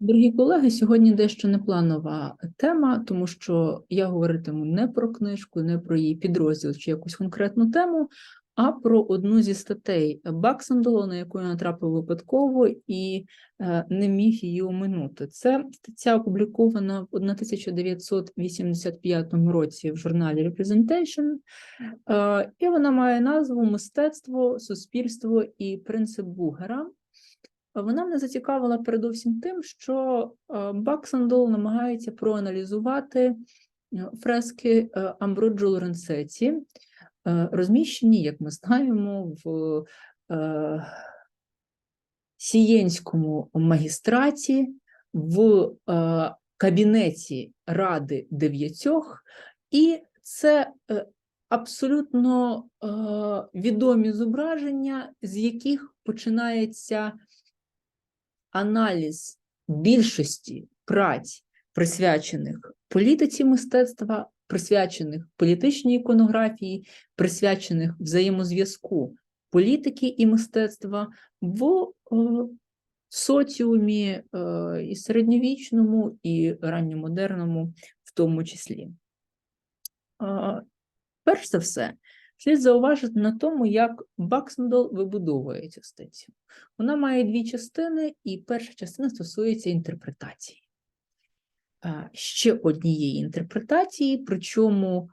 Дорогі колеги, сьогодні дещо непланова тема, тому що я говоритиму не про книжку, не про її підрозділ чи якусь конкретну тему, а про одну зі статей Баксандолу, на яку я натрапив випадково і е, не міг її оминути. Це стаття опублікована в 1985 році в журналі Representation, е, і вона має назву Мистецтво, суспільство і принцип Бугера. Вона мене зацікавила передусім тим, що е, Баксандол намагається проаналізувати е, фрески е, Амброджо Лоренцеті, е, розміщені, як ми знаємо, в е, Сієнському магістраті, в е, кабінеті Ради дев'ятьох, і це е, абсолютно е, відомі зображення, з яких починається аналіз більшості праць, присвячених політиці мистецтва, присвячених політичній іконографії, присвячених взаємозв'язку політики і мистецтва в е, соціумі е, і середньовічному, і ранньомодерному в тому числі. Е, Перш за все, слід зауважити на тому, як Баксендол вибудовує цю статтю. Вона має дві частини, і перша частина стосується інтерпретації. Ще однієї інтерпретації, причому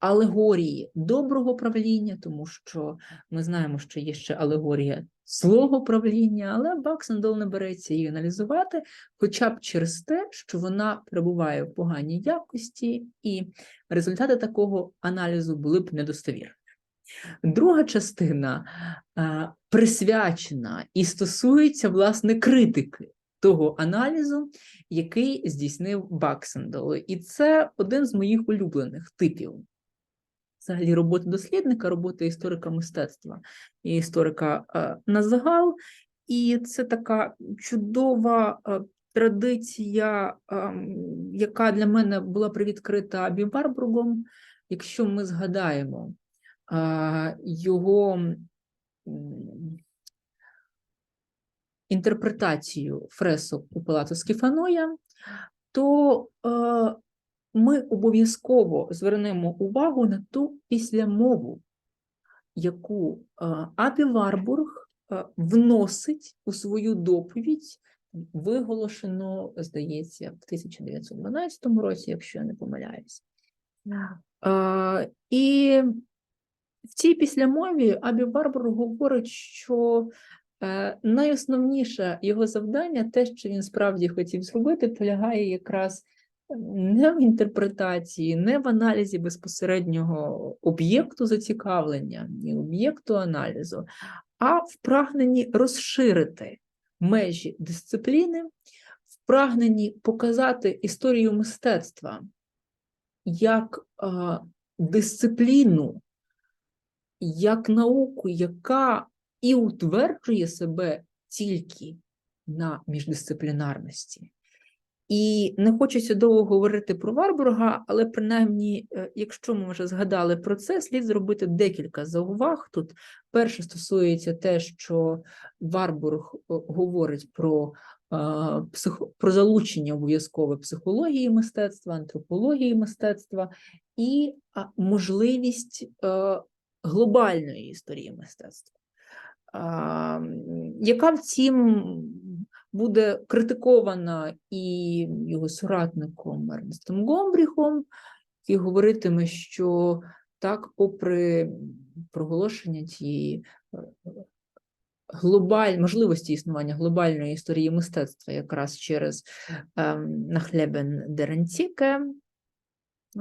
алегорії доброго правління, тому що ми знаємо, що є ще алегорія злого правління, але Баксендол не береться її аналізувати, хоча б через те, що вона перебуває в поганій якості, і результати такого аналізу були б недостовірні. Друга частина присвячена і стосується власне критики того аналізу, який здійснив Баксендол. І це один з моїх улюблених типів. Взагалі, роботи дослідника, роботи історика мистецтва і історика е, на загал. І це така чудова е, традиція, е, яка для мене була привідкрита Бібарбургом. Якщо ми згадаємо його інтерпретацію фресок у Палацу Скіфаноя, то ми обов'язково звернемо увагу на ту післямову, яку е, Абі Варбург е, вносить у свою доповідь, виголошено, здається, в 1912 році, якщо я не помиляюсь. Е, І в цій післямові Абі Барбург говорить, що найосновніше його завдання, те, що він справді хотів зробити, полягає якраз не в інтерпретації, не в аналізі безпосереднього об'єкту зацікавлення і об'єкту аналізу, а в прагненні розширити межі дисципліни, в прагненні показати історію мистецтва як дисципліну, як науку, яка і утверджує себе тільки на міждисциплінарності. І не хочеться довго говорити про Варбурга, але принаймні, е, якщо ми вже згадали про це, слід зробити декілька зауваг. Тут перше стосується те, що Варбург е, говорить про, е, про залучення обов'язкове психології мистецтва, антропології мистецтва і можливість глобальної історії мистецтва, яка втім буде критикована і його соратником Ернестом Гомбріхом, який говоритиме, що так, попри проголошення цієї е, глобаль, можливості існування глобальної історії мистецтва якраз через ем, Нахлебен Дерентіке,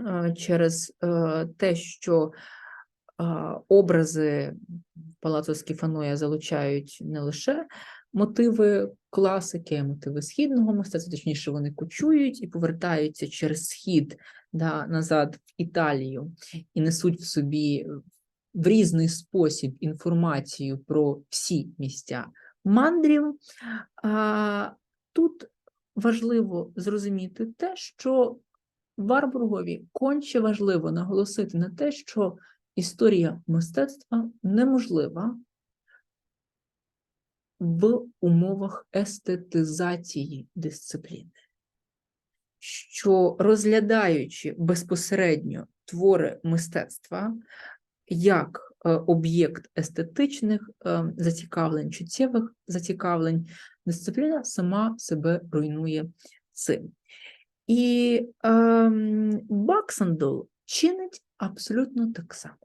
е, через е, те, що е, образи Палацу Скіфаноя залучають не лише мотиви класики, мотиви східного мистецтва, точніше, вони кочують і повертаються через схід да, назад в Італію і несуть в собі в різний спосіб інформацію про всі місця мандрів. А, тут важливо зрозуміти те, що Варбургові конче важливо наголосити на те, що історія мистецтва неможлива в умовах естетизації дисципліни, що розглядаючи безпосередньо твори мистецтва як е, об'єкт естетичних е, зацікавлень, чуттєвих зацікавлень, дисципліна сама себе руйнує цим. І ем, Баксандл чинить абсолютно так само.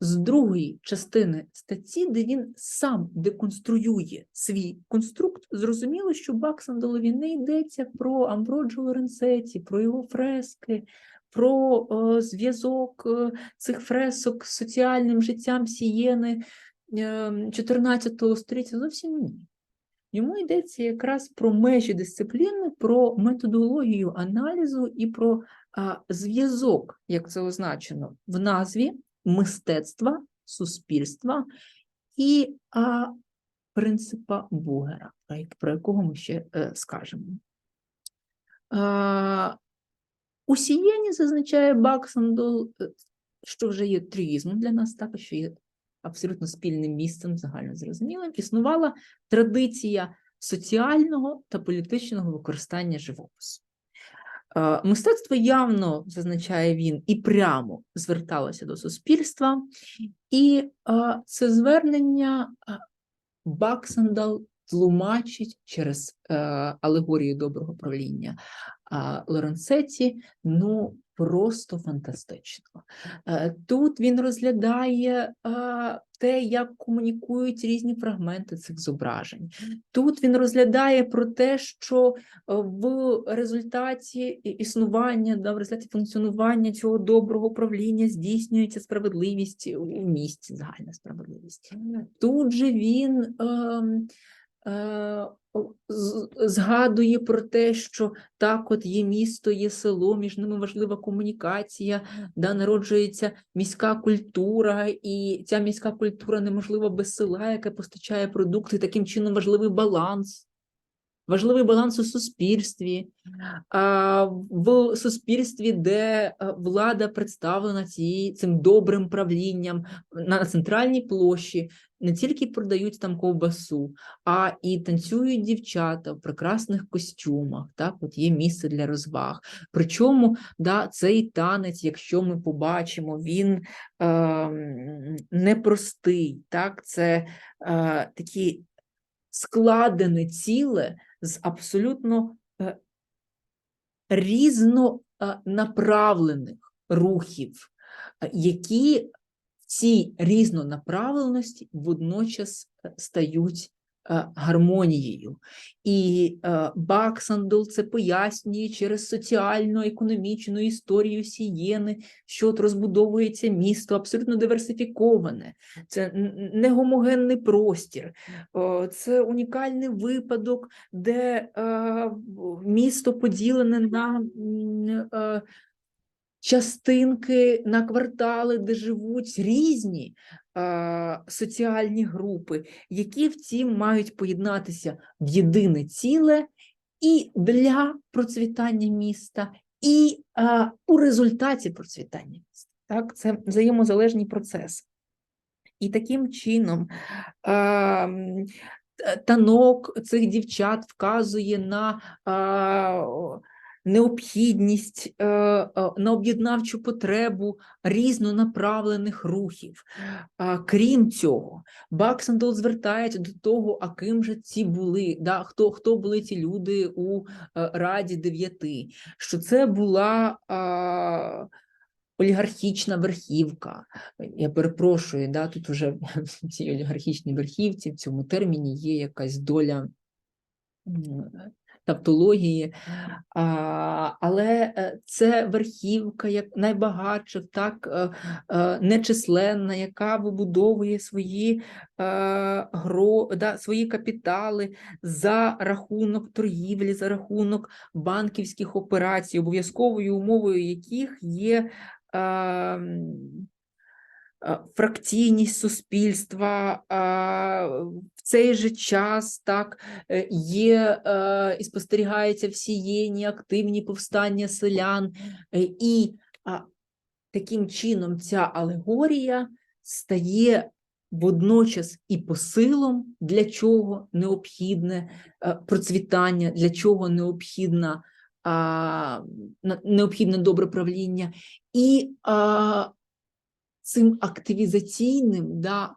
З другої частини статті, де він сам деконструює свій конструкт, зрозуміло, що Баксандолові не йдеться про Амброджо Лоренцеті, про його фрески, про е, зв'язок е, цих фресок з соціальним життям Сієни е, 14 століття. Зовсім ні. Йому йдеться якраз про межі дисципліни, про методологію аналізу і про зв'язок, як це означено в назві мистецтва, суспільства і а, принципа Бугера, про, якого ми ще е, скажемо. А, у Сієні зазначає Баксандол, е, що вже є тріїзмом для нас, так, що є абсолютно спільним місцем, загально зрозумілим, існувала традиція соціального та політичного використання живопису. Е, Мистецтво явно, зазначає він, і прямо зверталося до суспільства, і е, це звернення е, Баксандал тлумачить через алегорію доброго правління Лоренцеті, ну просто фантастично. Е, Тут він розглядає е, те, як комунікують різні фрагменти цих зображень. Тут він розглядає про те, що е, в результаті існування, в результаті функціонування цього доброго правління здійснюється справедливість у місті, загальна справедливість. Тут же він ем, згадує про те, що так, от є місто, є село, між ними важлива комунікація, да, народжується міська культура, і ця міська культура неможлива без села, яке постачає продукти, таким чином важливий баланс. Важливий баланс у суспільстві, а, в суспільстві, де влада представлена ці, цим добрим правлінням на центральній площі, не тільки продають там ковбасу, а і танцюють дівчата в прекрасних костюмах. Так, от є місце для розваг. Причому да, цей танець, якщо ми побачимо, він е, непростий. Так, це е, такі складене ціле з абсолютно е, різнонаправлених рухів, які в цій різнонаправленості водночас е, стають е, гармонією. І е, Баксандол це пояснює через соціально-економічну історію Сієни, що от розбудовується місто абсолютно диверсифіковане, це н- н- не гомогенний простір, це унікальний випадок, де місто поділене на частинки, на квартали, де живуть різні е, соціальні групи, які втім мають поєднатися в єдине ціле і для процвітання міста, і е, у результаті процвітання міста. Так, це взаємозалежні процеси. І таким чином т- танок цих дівчат вказує на о, необхідність, е, е, на об'єднавчу потребу різнонаправлених рухів. Крім цього, Баксендол звертається до того, а ким же ці були, да, хто, хто були ці люди у е, Раді дев'яти, що це була олігархічна верхівка. Я перепрошую, да, тут вже в цій олігархічній верхівці, в цьому терміні є якась доля тавтології, а, але е, це верхівка як найбагатших, так е, е, нечисленна, яка вибудовує свої, гро, да, свої капітали за рахунок торгівлі, за рахунок банківських операцій, обов'язковою умовою яких є ем, фракційність суспільства, в цей же час так е, є е, і спостерігається в сієні активні повстання селян, е, і таким чином ця алегорія стає водночас і посилом, для чого необхідне е, процвітання, для чого необхідна, необхідне добре правління, і цим активізаційним, да,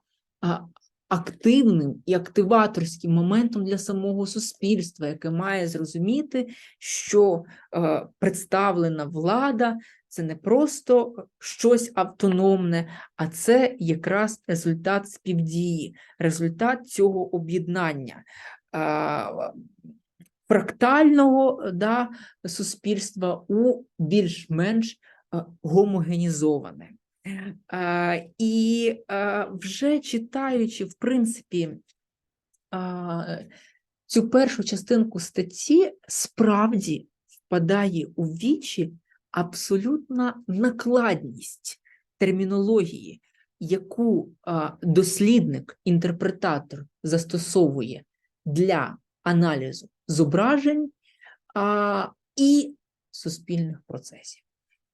активним і активаторським моментом для самого суспільства, яке має зрозуміти, що е, представлена влада це не просто щось автономне, а це якраз результат співдії, результат цього об'єднання. е, Фрактального да, суспільства у більш-менш е, гомогенізоване. І е, вже читаючи, в принципі, цю першу частинку статті, справді впадає у вічі абсолютна накладність термінології, яку дослідник, інтерпретатор застосовує для аналізу зображень і суспільних процесів.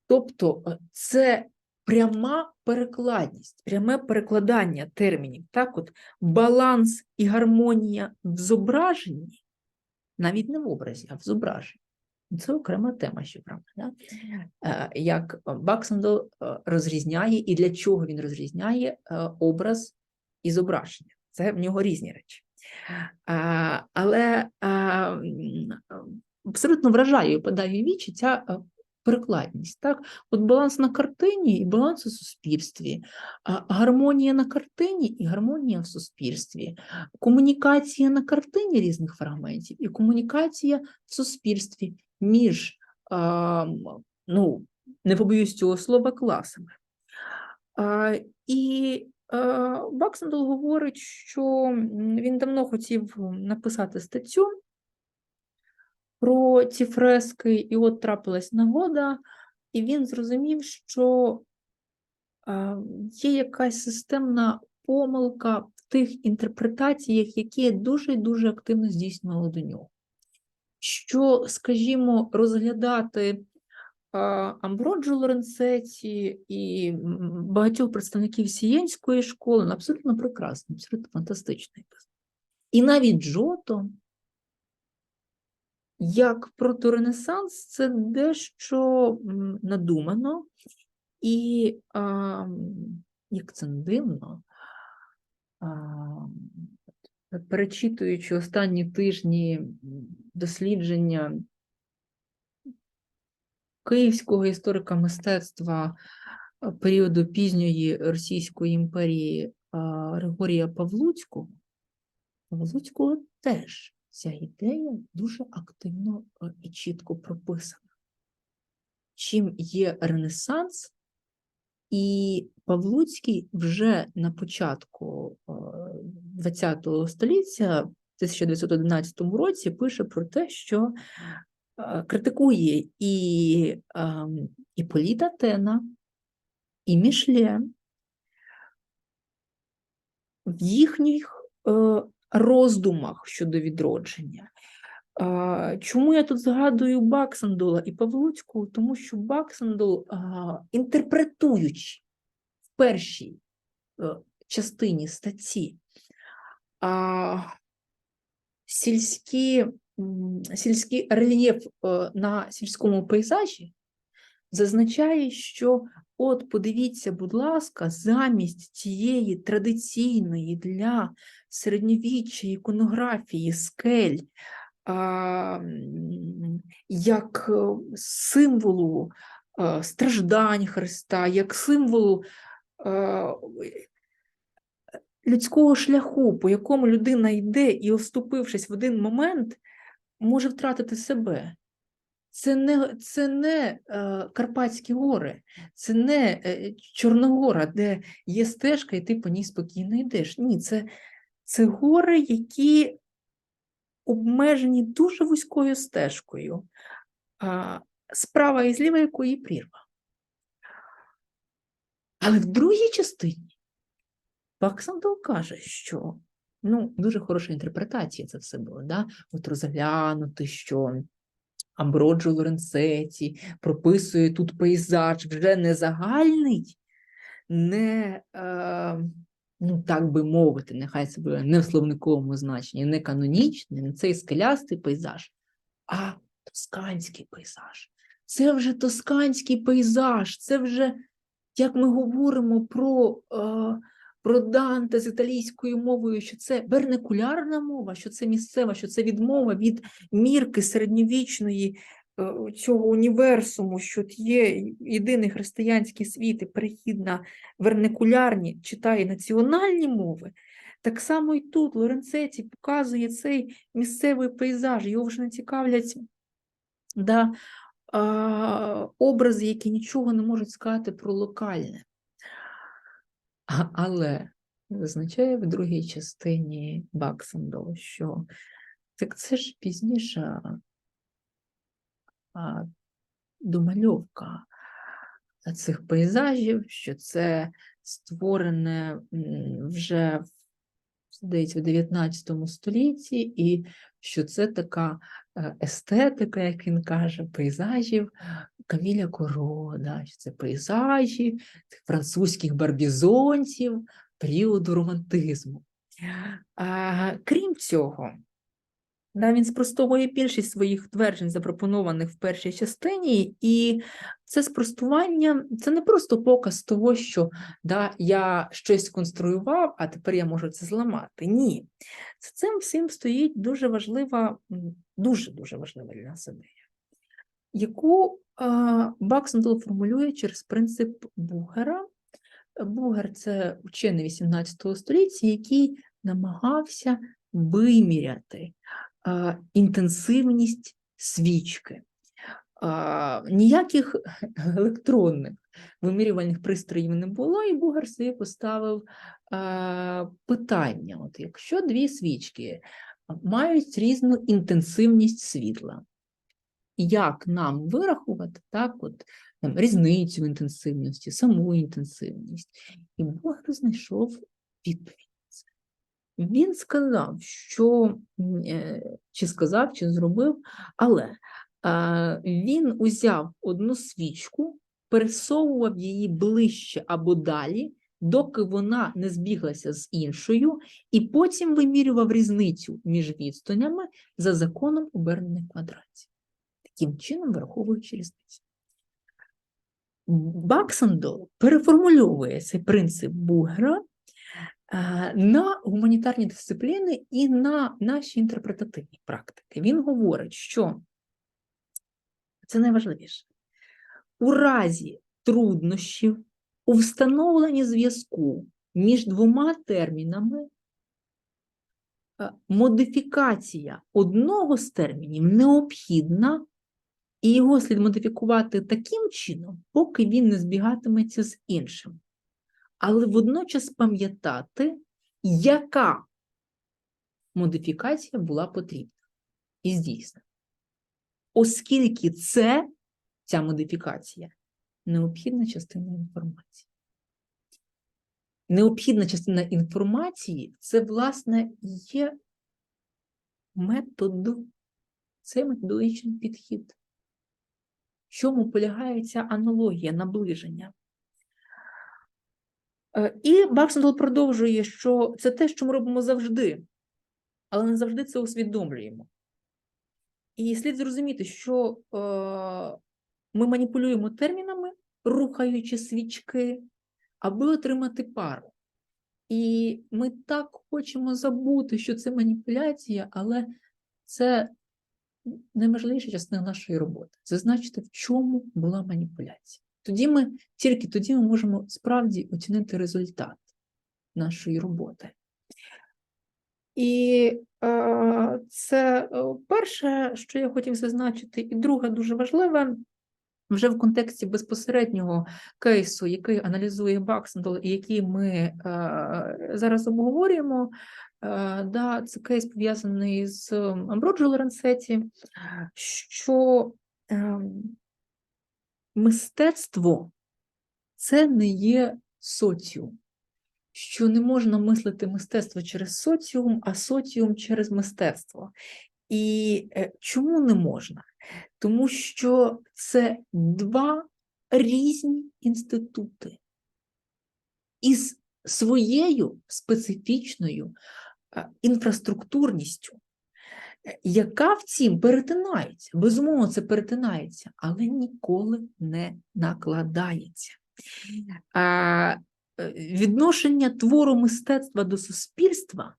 Тобто е, це пряма перекладність, пряме перекладання термінів. Так, от баланс і гармонія в зображенні, навіть не в образі, а в зображенні. Це окрема тема, щоправда. Да? Е, Як Баксендл е, розрізняє і для чого він розрізняє е, образ і зображення. Це в нього різні речі. Але абсолютно вражає і падає вічі ця перекладність. Так? От баланс на картині і баланс у суспільстві, гармонія на картині і гармонія в суспільстві, комунікація на картині різних фрагментів і комунікація в суспільстві між, ну, не побоюсь цього слова, класами. І Баксендл говорить, що він давно хотів написати статтю про ці фрески, і от трапилась нагода, і він зрозумів, що є якась системна помилка в тих інтерпретаціях, які дуже-дуже активно здійснювали до нього. Що, скажімо, розглядати а, Амброджо Лоренцеті і багатьох представників сієнської школи ну, абсолютно прекрасно, абсолютно фантастично. І навіть Джото, як проторенесанс, це дещо надумано, і а, як це не дивно, а, перечитуючи останні тижні дослідження київського історика мистецтва е, періоду пізньої Російської імперії Григорія Павлуцького, Павлуцького теж ця ідея дуже активно е, і чітко прописана. Чим є Ренесанс, і Павлуцький вже на початку ХХ століття, в 1911 році, пише про те, що е, критикує і ем, Іполіта Тена, і Мішле в їхніх е, роздумах щодо відродження. Чому я тут згадую Баксандола і Павлуцьку? Тому що Баксандол, інтерпретуючи в першій е, частині статті сільські, сільський рельєф е, на сільському пейзажі, зазначає, що от подивіться, будь ласка, замість цієї традиційної для середньовіччя іконографії скель, як е, символу е, страждань Христа, як символу е, людського шляху, по якому людина йде і, оступившись в один момент, може втратити себе. Це не, це не Карпатські гори, це не Чорногора, де є стежка, і ти по ній спокійно йдеш. Ні, це, це гори, які обмежені дуже вузькою стежкою, справа і зліва якої прірва. Але в другій частині Баксандол каже, що ну, дуже хороша інтерпретація це все було. Да? От розглянути, що Амброджо Лоренцеті прописує тут пейзаж вже не загальний, не е, ну так би мовити, нехай це буде не в словниковому значенні, не канонічний, не цей скелястий пейзаж, а тосканський пейзаж. Це вже тосканський пейзаж, це вже, як ми говоримо про, е, про Данте з італійською мовою, що це верникулярна мова, що це місцева, що це відмова від мірки середньовічної цього універсуму, що є єдиний християнський світ і перехід на верникулярні, читає національні мови. Так само і тут Лоренцеті показує цей місцевий пейзаж, його вже не цікавлять да, образи, які нічого не можуть сказати про локальне. Але визначає в другій частині Баксендо, що так це ж пізніша а, домальовка цих пейзажів, що це створене вже здається, в 19 столітті, і що це така е, естетика, як він каже, пейзажів Каміля Коро, да, що це пейзажі французьких барбізонців періоду романтизму. Крім цього, да, він спростовує більшість своїх тверджень, запропонованих в першій частині, і це спростування це не просто показ того, що да, я щось конструював, а тепер я можу це зламати. Ні. За цим всім стоїть дуже важлива, дуже дуже важлива для нас ідея, яку Баксендл формулює через принцип Бугера. Бугер це вчений 18 століття, який намагався виміряти інтенсивність свічки. Ніяких електронних вимірювальних пристроїв не було, і Бугар собі поставив питання: от якщо дві свічки мають різну інтенсивність світла, як нам вирахувати так, от, там, різницю інтенсивності, саму інтенсивність? І Бугар знайшов відповідь. Він сказав, що е, чи сказав, чи зробив, але він узяв одну свічку, пересовував її ближче або далі, доки вона не збіглася з іншою, і потім вимірював різницю між відстанями за законом обернених квадратів. Таким чином, враховуючи різницю. Баксендол переформульовує цей принцип Бугера на гуманітарні дисципліни і на наші інтерпретативні практики. Він говорить, що це найважливіше. У разі труднощів у встановленні зв'язку між двома термінами е, модифікація одного з термінів необхідна, і його слід модифікувати таким чином, поки він не збігатиметься з іншим але водночас пам'ятати, яка модифікація була потрібна і здійснена. Оскільки це, ця модифікація, необхідна частина інформації. Необхідна частина інформації це, власне, є метод, це методологічний підхід. В чому полягає ця аналогія, наближення? Е, І Баксендл продовжує, що це те, що ми робимо завжди, але не завжди це усвідомлюємо. І слід зрозуміти, що е, ми маніпулюємо термінами, рухаючи свічки, аби отримати пару. І ми так хочемо забути, що це маніпуляція, але це найважливіша частина нашої роботи. Зазначити, в чому була маніпуляція. Тоді ми тільки тоді ми можемо справді оцінити результат нашої роботи. І е, це е, перше, що я хотів зазначити, і друге дуже важливе, вже в контексті безпосереднього кейсу, який аналізує Баксендл, і який ми е, зараз обговорюємо. Е, да, Це кейс пов'язаний з Амброджо Лоренцеті, що е, мистецтво це не є соціум, що не можна мислити мистецтво через соціум, а соціум через мистецтво. І е, чому не можна? Тому що це два різні інститути із своєю специфічною е, інфраструктурністю, яка в цім перетинається. Безумовно, це перетинається, але ніколи не накладається. А, е, Відношення твору мистецтва до суспільства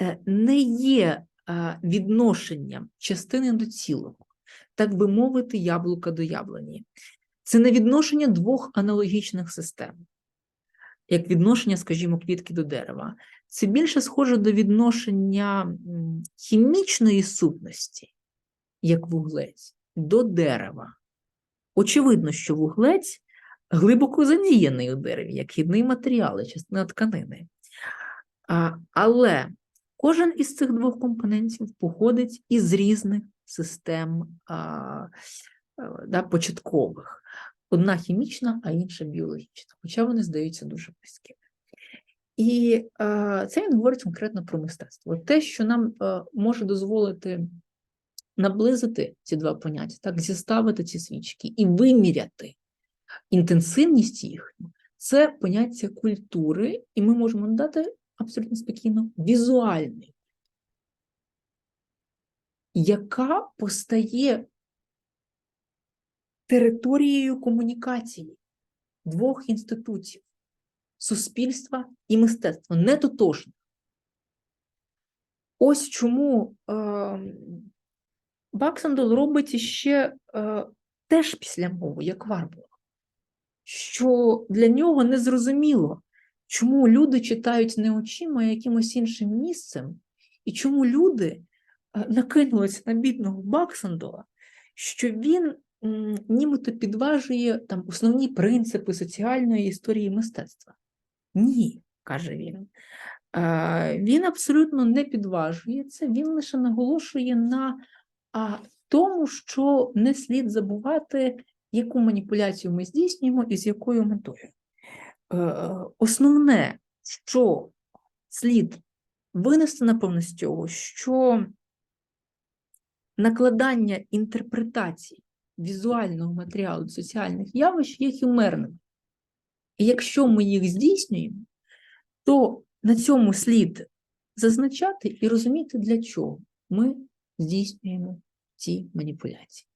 е, не є е, відношенням частини до цілого, так би мовити, яблука до яблуні. Це не відношення двох аналогічних систем, як відношення, скажімо, квітки до дерева. Це більше схоже до відношення хімічної сутності, як вуглець, до дерева. Очевидно, що вуглець глибоко задіяний у дереві, як хідний матеріал, і частина тканини. А, але кожен із цих двох компонентів походить із різних систем а, е, да, початкових. Одна хімічна, а інша біологічна, хоча вони здаються дуже близькими. І е, це він говорить конкретно про мистецтво. Те, що нам е, може дозволити наблизити ці два поняття, так, зіставити ці свічки і виміряти інтенсивність їхню, це поняття культури, і ми можемо надати абсолютно спокійно візуальний, яка постає територією комунікації двох інституцій суспільства і мистецтва, не тотожно. Ось чому е, Баксандол робить ще е, теж після мови, як Варбула, що для нього незрозуміло, чому люди читають не очима, а якимось іншим місцем, і чому люди е, накинулися на бідного Баксандола, що він нібито підважує там основні принципи соціальної історії мистецтва. Ні, каже він. Він абсолютно не підважує це, він лише наголошує на тому, що не слід забувати, яку маніпуляцію ми здійснюємо і з якою метою. Е, Основне, що слід винести напевно з цього, що накладання інтерпретацій візуального матеріалу соціальних явищ є химерними. І якщо ми їх здійснюємо, то на цьому слід зазначати і розуміти, для чого ми здійснюємо ці маніпуляції.